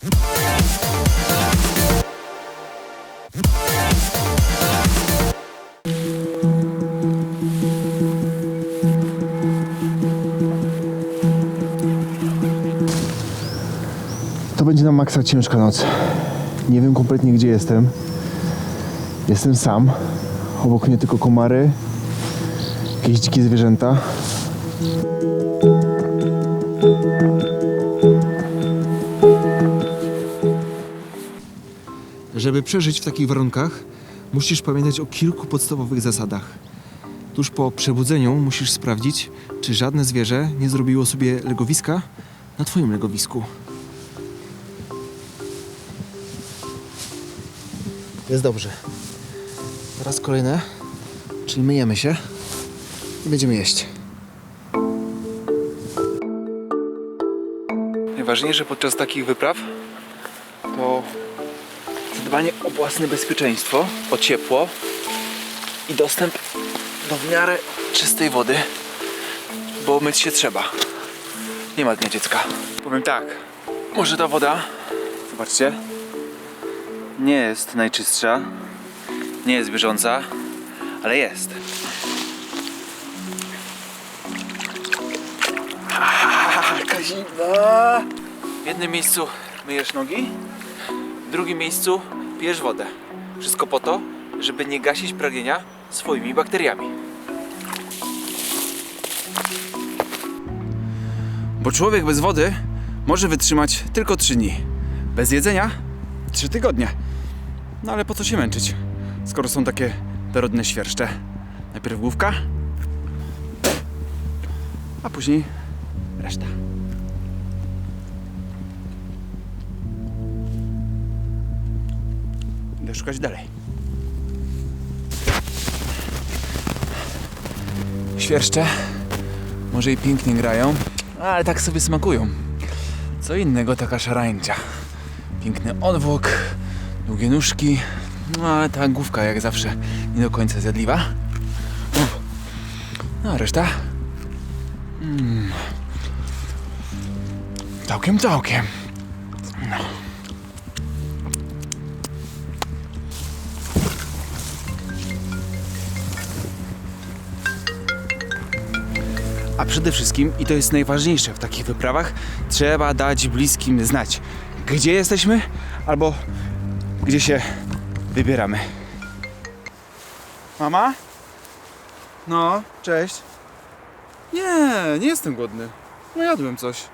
To będzie na maksa ciężka noc. Nie wiem kompletnie gdzie jestem. Jestem sam. Obok mnie tylko komary, jakieś dzikie zwierzęta. Żeby przeżyć w takich warunkach, musisz pamiętać o kilku podstawowych zasadach. Tuż po przebudzeniu musisz sprawdzić, czy żadne zwierzę nie zrobiło sobie legowiska na twoim legowisku. Jest dobrze. Teraz kolejne, czyli myjemy się i będziemy jeść. Najważniejsze podczas takich wypraw to zadbanie o własne bezpieczeństwo, o ciepło i dostęp do w miarę czystej wody, bo myć się trzeba. Nie ma dnia dziecka. Powiem tak, może ta woda, zobaczcie, nie jest najczystsza, nie jest bieżąca, ale jest. Jaka zimna! W jednym miejscu myjesz nogi, w drugim miejscu pijesz wodę. Wszystko po to, żeby nie gasić pragnienia swoimi bakteriami. Bo człowiek bez wody może wytrzymać tylko 3 dni. Bez jedzenia 3 tygodnie. No ale po co się męczyć, skoro są takie dorodne świerszcze? Najpierw główka, a później reszta. Idę szukać dalej. Świerszcze może i pięknie grają, ale tak sobie smakują. Co innego taka szarańcza. Piękny odwłok, długie nóżki, no ale ta główka jak zawsze nie do końca zjadliwa. No a reszta? Mm. Całkiem, całkiem. No. A przede wszystkim, i to jest najważniejsze w takich wyprawach, trzeba dać bliskim znać, gdzie jesteśmy albo gdzie się wybieramy. Mama? No, cześć. Nie, nie jestem głodny. No jadłem coś.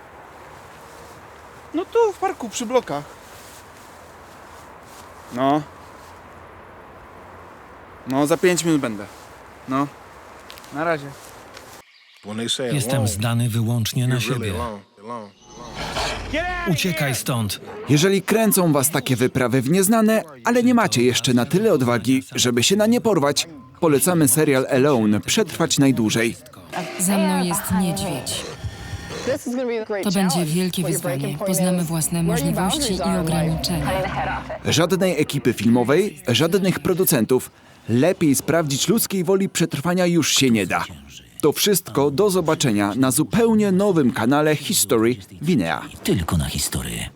No tu, w parku, przy blokach. No. No, za 5 minut będę. No. Na razie. Jestem zdany wyłącznie na siebie. Uciekaj stąd. Jeżeli kręcą was takie wyprawy w nieznane, ale nie macie jeszcze na tyle odwagi, żeby się na nie porwać, polecamy serial Alone przetrwać najdłużej. Za mną jest niedźwiedź. To będzie wielkie wyzwanie. Poznamy własne możliwości i ograniczenia. Żadnej ekipy filmowej, żadnych producentów. Lepiej sprawdzić ludzkiej woli przetrwania już się nie da. To wszystko do zobaczenia na zupełnie nowym kanale History Winea. Tylko na historię.